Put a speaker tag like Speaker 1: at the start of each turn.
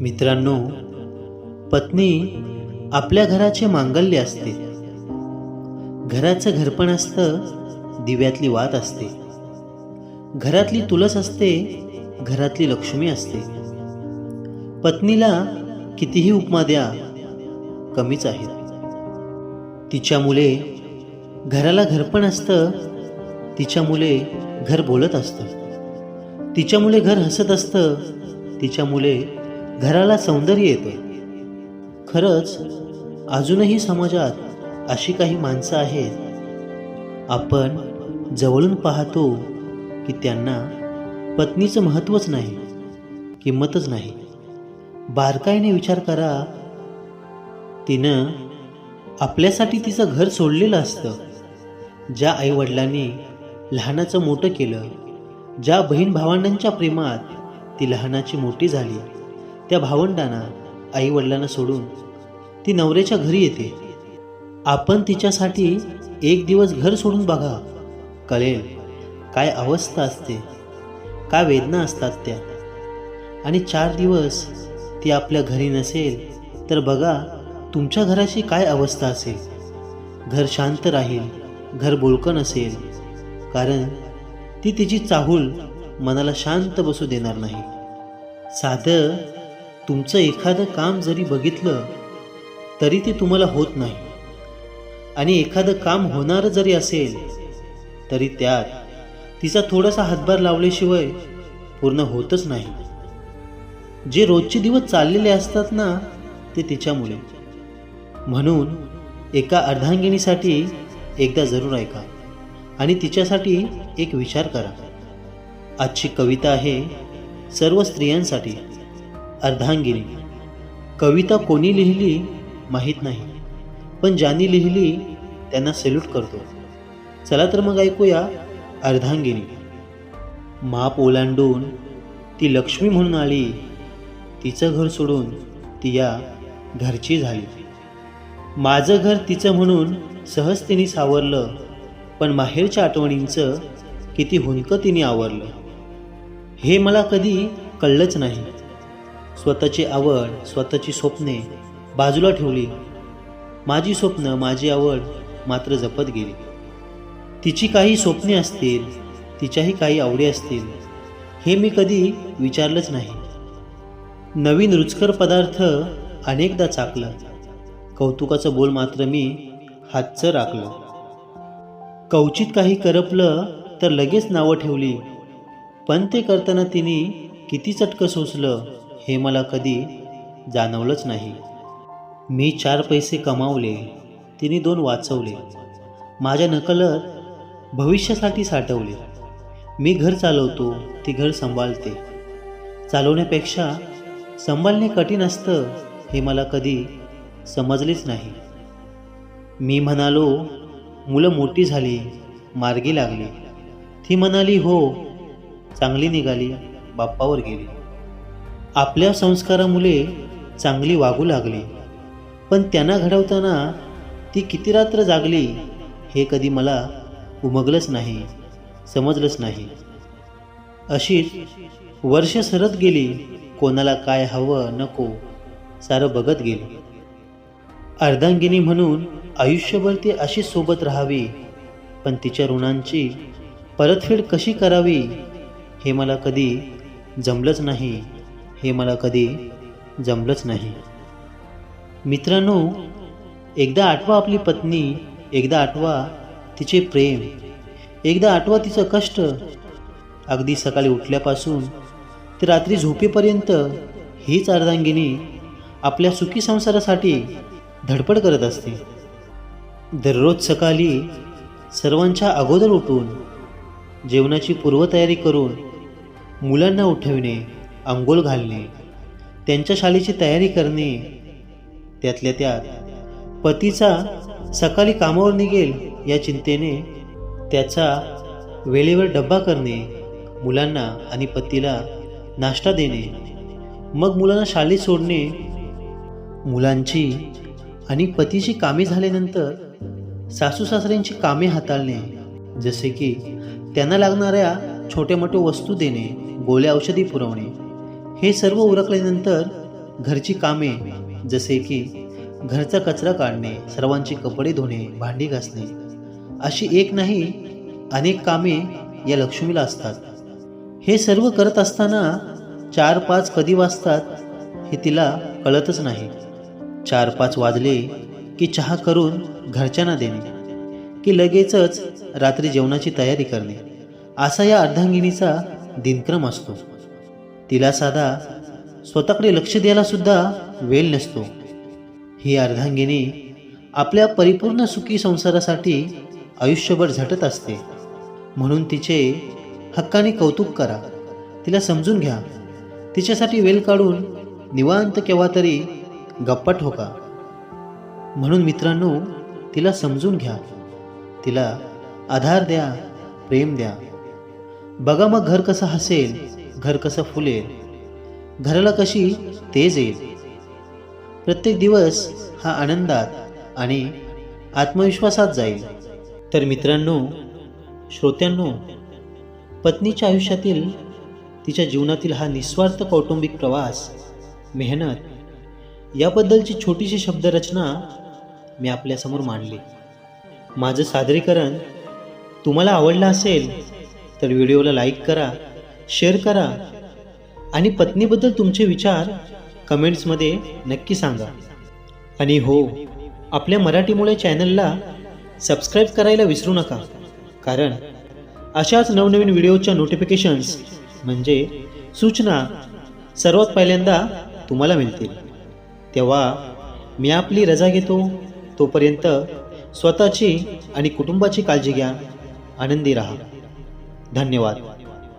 Speaker 1: मित्रांनो पत्नी आपल्या घराचे मांगल्य असते. घराचं घरपण असतं दिव्यातली वात असते. घरातली तुलस असते घरातली लक्ष्मी असते. पत्नीला कितीही उपमा द्या कमीच आहेत. तिच्यामुळे घराला घरपण असतं तिच्यामुळे घर बोलत असतं. तिच्यामुळे घर हसत असतं तिच्यामुळे घराला सौंदर्य येतं खरंच अजूनही समाजात अशी काही माणसं आहेत आपण जवळून पाहतो की त्यांना पत्नीचं महत्त्वच नाही किंमतच नाही. बारकाईने विचार करा तिनं आपल्यासाठी तिचं घर सोडलेलं असतं. ज्या आईवडिलांनी लहानाचं मोठं केलं ज्या बहीण भावंडांच्या प्रेमात ती लहानाची मोठी झाली. त्या भावंडांना आईवडिलांना सोडून ती नवऱ्याच्या घरी येते. आपण तिच्यासाठी एक दिवस घर सोडून बघा. कळेल काय अवस्था असते काय वेदना असतात त्या? आणि चार दिवस ती आपल्या घरी नसेल तर बघा तुमच्या घराची काय अवस्था असेल. घर शांत राहील घर बोलकं नसेल. कारण ती तिची चाहूल मनाला शांत बसू देणार नाही. साधं तुमचं एखादं काम जरी बघितलं तरी ते तुम्हाला होत नाही. आणि एखादं काम होणारं जरी असेल तरी त्यात तिचा थोडासा हातभार लावल्याशिवाय पूर्ण होतच नाही. जे रोजचे दिवस चाललेले असतात ना ते तिच्यामुळे. म्हणून एका अर्धांगिनीसाठी एकदा जरूर ऐका आणि तिच्यासाठी एक विचार करा. आजची कविता आहे सर्व स्त्रियांसाठी. अर्धांगिनी. कविता कोणी लिहिली माहीत नाही पण ज्यांनी लिहिली त्यांना सॅल्यूट करतो. चला तर मग ऐकूया अर्धांगिनी. माप ओलांडून ती लक्ष्मी म्हणून आली तिचं घर सोडून ती या घरची झाली. माझं घर तिचं म्हणून सहज तिने सावरलं पण माहेरच्या आठवणींचं किती हुंदकं तिने आवरलं. हे मला कधी कळलंच नाही. स्वतःची आवड स्वतःची स्वप्ने बाजूला ठेवली. माझी स्वप्न माझी आवड मात्र जपत गेली. तिची काही स्वप्ने असतील तिच्याही काही आवडी असतील हे मी कधी विचारलंच नाही. नवीन रुचकर पदार्थ अनेकदा चाकलं. कौतुकाचं बोल मात्र मी हातचं राखलं. कवचित काही करपलं तर लगेच नावं ठेवली. पण ते करताना तिने किती चटकं सोसलं हे मला कधी जाणवलंच नाही. मी चार पैसे कमावले तिने दोन वाचवले. माझ्या नकलत भविष्यासाठी साठवले. मी घर चालवतो ती घर सांभाळते. चालवण्यापेक्षा सांभाळणे कठीण असतं हे मला कधी समजलेच नाही. मी म्हणालो मुलं मोठी झाली मार्गी लागली. ती म्हणाली हो. चांगली निघाली बाप्पावर गेली. आपल्या संस्कारामुळे चांगली वागू लागली. पण त्यांना घडवताना ती किती रात्र जागली हे कधी मला उमगलंच नाही समजलंच नाही. अशीच वर्ष सरत गेली कोणाला काय हवं नको सारं बघत गेली. अर्धांगिनी म्हणून आयुष्यभर ती अशी सोबत राहावी पण तिच्या ऋणांची परतफेड कशी करावी हे मला कधी जमलंच नाही. हे मला कधी जमलंच नाही. मित्रांनो एकदा आठवा आपली पत्नी एकदा आठवा तिचे प्रेम एकदा आठवा तिचं कष्ट. अगदी सकाळी उठल्यापासून ते रात्री झोपेपर्यंत हीच अर्धांगिनी आपल्या सुखी संसारासाठी धडपड करत असते. दररोज सकाळी सर्वांच्या अगोदर उठून जेवणाची पूर्वतयारी करून मुलांना उठविणे आंघोळ घालणे त्यांच्या शाळेची तयारी करणे त्यातल्या त्यात पतीचा सकाळी कामावर निघेल या चिंतेने त्याचा वेळेवर डब्बा करणे मुलांना आणि पतीला नाश्ता देणे मग मुलांना शाळेत सोडणे मुलांची आणि पतीची कामे झाल्यानंतर सासू सासऱ्यांची कामे हाताळणे जसे की त्यांना लागणाऱ्या छोट्या मोठ्या वस्तू देणे गोळ्या औषधी पुरवणे. हे सर्व उरकल्यानंतर घरची कामे जसे की घरचा कचरा काढणे सर्वांचे कपडे धुणे भांडी घासणे अशी एक नाही अनेक कामे या लक्ष्मीला असतात. हे सर्व करत असताना चार पाच कधी वाजतात हे तिला कळतच नाही. चार पाच वाजले की चहा करून घरच्यांना देणे की लगेचच रात्री जेवणाची तयारी करणे. असा या अर्धांगिनीचा दिनक्रम असतो. तिला साधा स्वतःकडे लक्ष द्यायला सुद्धा वेळ नसतो. ही अर्धांगिनी आपल्या परिपूर्ण सुखी संसारासाठी आयुष्यभर झटत असते. म्हणून तिचे हक्काने कौतुक करा. तिला समजून घ्या. तिच्यासाठी वेळ काढून निवांत केव्हा तरी गप्पा ठोका. म्हणून मित्रांनो तिला समजून घ्या. तिला आधार द्या प्रेम द्या. बघा मग घर कसं हसेल. घर कसं फुलेल घराला कशी तेज येईल? प्रत्येक दिवस हा आनंदात आणि आत्मविश्वासात जाईल. तर मित्रांनो श्रोत्यांनो पत्नीच्या आयुष्यातील तिच्या जीवनातील हा निस्वार्थ कौटुंबिक प्रवास मेहनत याबद्दलची छोटीशी शब्दरचना मी आपल्यासमोर मांडली. माझं सादरीकरण तुम्हाला आवडलं असेल तर व्हिडिओला लाईक करा शेअर करा. आणि पत्नीबद्दल तुमचे विचार कमेंट्समध्ये नक्की सांगा. आणि हो आपल्या मराठीमुळे चॅनलला सबस्क्राईब करायला विसरू नका. कारण अशाच नवनवीन व्हिडिओच्या नोटिफिकेशन्स म्हणजे सूचना सर्वात पहिल्यांदा तुम्हाला मिळतील. तेव्हा मी आपली रजा घेतो. तोपर्यंत स्वतःची आणि कुटुंबाची काळजी घ्या. आनंदी राहा. धन्यवाद.